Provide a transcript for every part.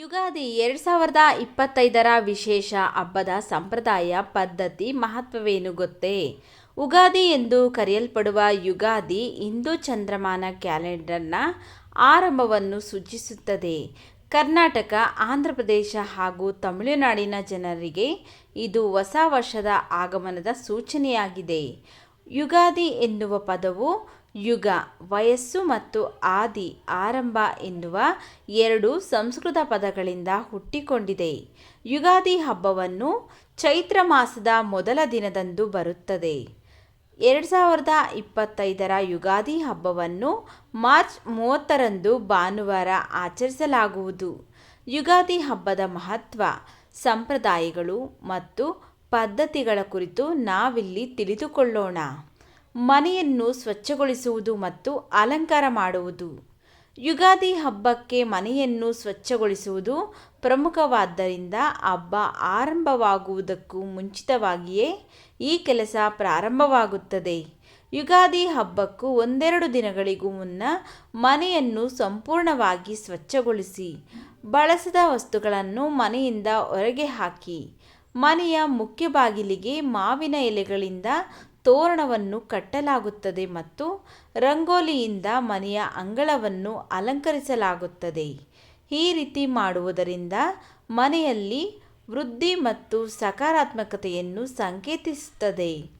ಯುಗಾದಿ ಎರಡು ಸಾವಿರದ ಇಪ್ಪತ್ತೈದರ ವಿಶೇಷ ಹಬ್ಬದ ಸಂಪ್ರದಾಯ ಪದ್ಧತಿ ಮಹತ್ವವೇನು ಗೊತ್ತೇ? ಉಗಾದಿ ಎಂದು ಕರೆಯಲ್ಪಡುವ ಯುಗಾದಿ ಹಿಂದೂ ಚಂದ್ರಮಾನ ಕ್ಯಾಲೆಂಡರ್ನ ಆರಂಭವನ್ನು ಸೂಚಿಸುತ್ತದೆ. ಕರ್ನಾಟಕ, ಆಂಧ್ರ ಪ್ರದೇಶ ಹಾಗೂ ತಮಿಳುನಾಡಿನ ಜನರಿಗೆ ಇದು ಹೊಸ ವರ್ಷದ ಆಗಮನದ ಸೂಚನೆಯಾಗಿದೆ. ಯುಗಾದಿ ಎನ್ನುವ ಪದವು ಯುಗ, ವಯಸ್ಸು ಮತ್ತು ಆದಿ ಆರಂಭ ಎನ್ನುವ ಎರಡು ಸಂಸ್ಕೃತ ಪದಗಳಿಂದ ಹುಟ್ಟಿಕೊಂಡಿದೆ. ಯುಗಾದಿ ಹಬ್ಬವನ್ನು ಚೈತ್ರ ಮಾಸದ ಮೊದಲ ದಿನದಂದು ಬರುತ್ತದೆ. ಎರಡು ಸಾವಿರದ ಇಪ್ಪತ್ತೈದರ ಯುಗಾದಿ ಹಬ್ಬವನ್ನು ಮಾರ್ಚ್ ಮೂವತ್ತರಂದು ಭಾನುವಾರ ಆಚರಿಸಲಾಗುವುದು. ಯುಗಾದಿ ಹಬ್ಬದ ಮಹತ್ವ, ಸಂಪ್ರದಾಯಗಳು ಮತ್ತು ಪದ್ಧತಿಗಳ ಕುರಿತು ನಾವಿಲ್ಲಿ ತಿಳಿದುಕೊಳ್ಳೋಣ. ಮನೆಯನ್ನು ಸ್ವಚ್ಛಗೊಳಿಸುವುದು ಮತ್ತು ಅಲಂಕಾರ ಮಾಡುವುದು. ಯುಗಾದಿ ಹಬ್ಬಕ್ಕೆ ಮನೆಯನ್ನು ಸ್ವಚ್ಛಗೊಳಿಸುವುದು ಪ್ರಮುಖವಾದ್ದರಿಂದ ಹಬ್ಬ ಆರಂಭವಾಗುವುದಕ್ಕೂ ಮುಂಚಿತವಾಗಿಯೇ ಈ ಕೆಲಸ ಪ್ರಾರಂಭವಾಗುತ್ತದೆ. ಯುಗಾದಿ ಹಬ್ಬಕ್ಕೂ ಒಂದೆರಡು ದಿನಗಳಿಗೂ ಮುನ್ನ ಮನೆಯನ್ನು ಸಂಪೂರ್ಣವಾಗಿ ಸ್ವಚ್ಛಗೊಳಿಸಿ, ಬಳಸದ ವಸ್ತುಗಳನ್ನು ಮನೆಯಿಂದ ಹೊರಗೆ ಹಾಕಿ, ಮನೆಯ ಮುಖ್ಯ ಬಾಗಿಲಿಗೆ ಮಾವಿನ ಎಲೆಗಳಿಂದ ತೋರಣವನ್ನು ಕಟ್ಟಲಾಗುತ್ತದೆ ಮತ್ತು ರಂಗೋಲಿಯಿಂದ ಮನೆಯ ಅಂಗಳವನ್ನು ಅಲಂಕರಿಸಲಾಗುತ್ತದೆ. ಈ ರೀತಿ ಮಾಡುವುದರಿಂದ ಮನೆಯಲ್ಲಿ ವೃದ್ಧಿ ಮತ್ತು ಸಕಾರಾತ್ಮಕತೆಯನ್ನು ಸಂಕೇತಿಸುತ್ತದೆ.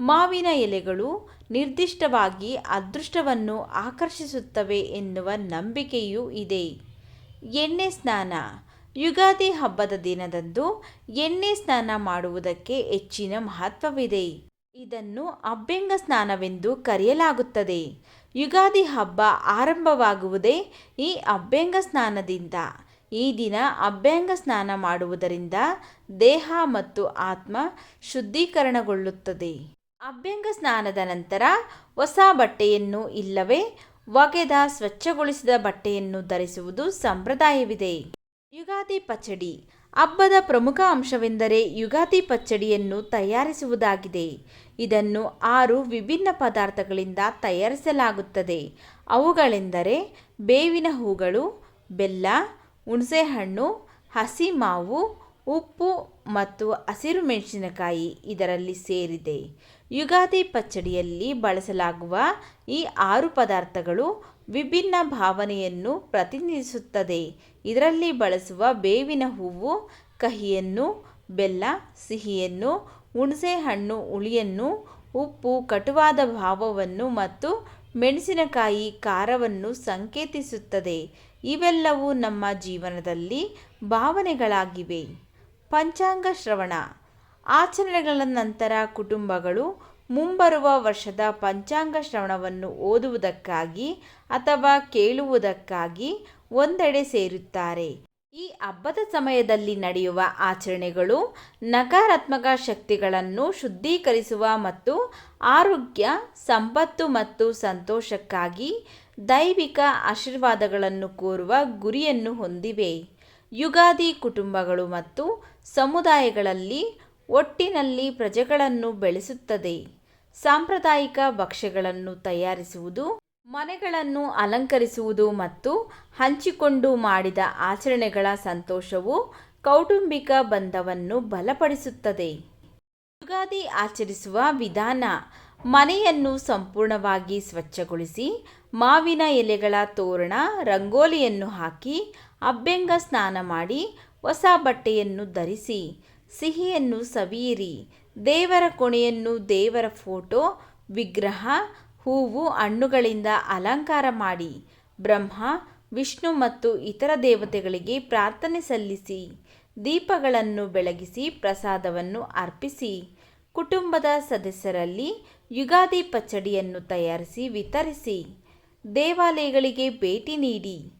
ಮಾವಿನ ಎಲೆಗಳು ನಿರ್ದಿಷ್ಟವಾಗಿ ಅದೃಷ್ಟವನ್ನು ಆಕರ್ಷಿಸುತ್ತವೆ ಎನ್ನುವ ನಂಬಿಕೆಯೂ ಇದೆ. ಎಣ್ಣೆ ಸ್ನಾನ. ಯುಗಾದಿ ಹಬ್ಬದ ದಿನದಂದು ಎಣ್ಣೆ ಸ್ನಾನ ಮಾಡುವುದಕ್ಕೆ ಹೆಚ್ಚಿನ ಮಹತ್ವವಿದೆ. ಇದನ್ನು ಅಭ್ಯಂಗ ಸ್ನಾನವೆಂದು ಕರೆಯಲಾಗುತ್ತದೆ. ಯುಗಾದಿ ಹಬ್ಬ ಆರಂಭವಾಗುವುದೇ ಈ ಅಭ್ಯಂಗ ಸ್ನಾನದಿಂದ. ಈ ದಿನ ಅಭ್ಯಂಗ ಸ್ನಾನ ಮಾಡುವುದರಿಂದ ದೇಹ ಮತ್ತು ಆತ್ಮ ಶುದ್ಧೀಕರಣಗೊಳ್ಳುತ್ತದೆ. ಅಭ್ಯಂಗ ಸ್ನಾನದ ನಂತರ ಹೊಸ ಬಟ್ಟೆಯನ್ನು ಇಲ್ಲವೇ ಒಗೆದ ಸ್ವಚ್ಛಗೊಳಿಸಿದ ಬಟ್ಟೆಯನ್ನು ಧರಿಸುವುದು ಸಂಪ್ರದಾಯವಿದೆ. ಯುಗಾದಿ ಪಚಡಿ ಹಬ್ಬದ ಪ್ರಮುಖ ಅಂಶವೆಂದರೆ ಯುಗಾದಿ ಪಚ್ಚಡಿಯನ್ನು ತಯಾರಿಸುವುದಾಗಿದೆ. ಇದನ್ನು ಆರು ವಿಭಿನ್ನ ಪದಾರ್ಥಗಳಿಂದ ತಯಾರಿಸಲಾಗುತ್ತದೆ. ಅವುಗಳೆಂದರೆ ಬೇವಿನ ಹೂಗಳು, ಬೆಲ್ಲ, ಹುಣಸೆಹಣ್ಣು ಹಸಿ ಮಾವು ಉಪ್ಪು ಮತ್ತು ಹಸಿರು ಮೆಣಸಿನಕಾಯಿ ಇದರಲ್ಲಿ ಸೇರಿದೆ. ಯುಗಾದಿ ಪಚ್ಚಡಿಯಲ್ಲಿ ಬಳಸಲಾಗುವ ಈ ಆರು ಪದಾರ್ಥಗಳು ವಿಭಿನ್ನ ಭಾವನೆಯನ್ನು ಪ್ರತಿನಿಧಿಸುತ್ತದೆ. ಇದರಲ್ಲಿ ಬಳಸುವ ಬೇವಿನ ಹೂವು, ಕಹಿಯನ್ನು, ಬೆಲ್ಲ, ಸಿಹಿಯನ್ನು, ಹುಣಸೆಹಣ್ಣು, ಹುಳಿಯನ್ನು, ಉಪ್ಪು, ಕಟುವಾದ ಭಾವವನ್ನು ಮತ್ತು ಮೆಣಸಿನಕಾಯಿ ಖಾರವನ್ನು ಸಂಕೇತಿಸುತ್ತದೆ. ಇವೆಲ್ಲವೂ ನಮ್ಮ ಜೀವನದಲ್ಲಿ ಭಾವನೆಗಳಾಗಿವೆ. ಪಂಚಾಂಗ ಶ್ರವಣ. ಆಚರಣೆಗಳ ನಂತರ ಕುಟುಂಬಗಳು ಮುಂಬರುವ ವರ್ಷದ ಪಂಚಾಂಗ ಶ್ರವಣವನ್ನು ಓದುವುದಕ್ಕಾಗಿ ಅಥವಾ ಕೇಳುವುದಕ್ಕಾಗಿ ಒಂದೆಡೆ ಸೇರುತ್ತಾರೆ. ಈ ಹಬ್ಬದ ಸಮಯದಲ್ಲಿ ನಡೆಯುವ ಆಚರಣೆಗಳು ನಕಾರಾತ್ಮಕ ಶಕ್ತಿಗಳನ್ನು ಶುದ್ಧೀಕರಿಸುವ ಮತ್ತು ಆರೋಗ್ಯ, ಸಂಪತ್ತು ಮತ್ತು ಸಂತೋಷಕ್ಕಾಗಿ ದೈವಿಕ ಆಶೀರ್ವಾದಗಳನ್ನು ಕೋರುವ ಗುರಿಯನ್ನು ಹೊಂದಿವೆ. ಯುಗಾದಿ ಕುಟುಂಬಗಳು ಮತ್ತು ಸಮುದಾಯಗಳಲ್ಲಿ ಒಟ್ಟಿನಲ್ಲಿ ಪ್ರಜೆಗಳನ್ನು ಬೆಳೆಸುತ್ತದೆ. ಸಾಂಪ್ರದಾಯಿಕ ಭಕ್ಷ್ಯಗಳನ್ನು ತಯಾರಿಸುವುದು, ಮನೆಗಳನ್ನು ಅಲಂಕರಿಸುವುದು ಮತ್ತು ಹಂಚಿಕೊಂಡು ಮಾಡಿದ ಆಚರಣೆಗಳ ಸಂತೋಷವು ಕೌಟುಂಬಿಕ ಬಂಧವನ್ನು ಬಲಪಡಿಸುತ್ತದೆ. ಯುಗಾದಿ ಆಚರಿಸುವ ವಿಧಾನ, ಮನೆಯನ್ನು ಸಂಪೂರ್ಣವಾಗಿ ಸ್ವಚ್ಛಗೊಳಿಸಿ ಮಾವಿನ ಎಲೆಗಳ ತೋರಣ, ರಂಗೋಲಿಯನ್ನು ಹಾಕಿ ಅಭ್ಯಂಗ ಸ್ನಾನ ಮಾಡಿ ಹೊಸ ಬಟ್ಟೆಯನ್ನು ಧರಿಸಿ, ಸಿಹಿಯನ್ನು ಸವಿಯಿರಿ ದೇವರ ಕೊಣೆಯನ್ನು ದೇವರ ಫೋಟೋ, ವಿಗ್ರಹ, ಹೂವು, ಹಣ್ಣುಗಳಿಂದ ಅಲಂಕಾರ ಮಾಡಿ. ಬ್ರಹ್ಮ, ವಿಷ್ಣು ಮತ್ತು ಇತರ ದೇವತೆಗಳಿಗೆ ಪ್ರಾರ್ಥನೆ ಸಲ್ಲಿಸಿ. ದೀಪಗಳನ್ನು ಬೆಳಗಿಸಿ ಪ್ರಸಾದವನ್ನು ಅರ್ಪಿಸಿ. ಕುಟುಂಬದ ಸದಸ್ಯರಲ್ಲಿ ಯುಗಾದಿ ಪಚ್ಚಡಿಯನ್ನು ತಯಾರಿಸಿ ವಿತರಿಸಿ. ದೇವಾಲಯಗಳಿಗೆ ಭೇಟಿ ನೀಡಿ.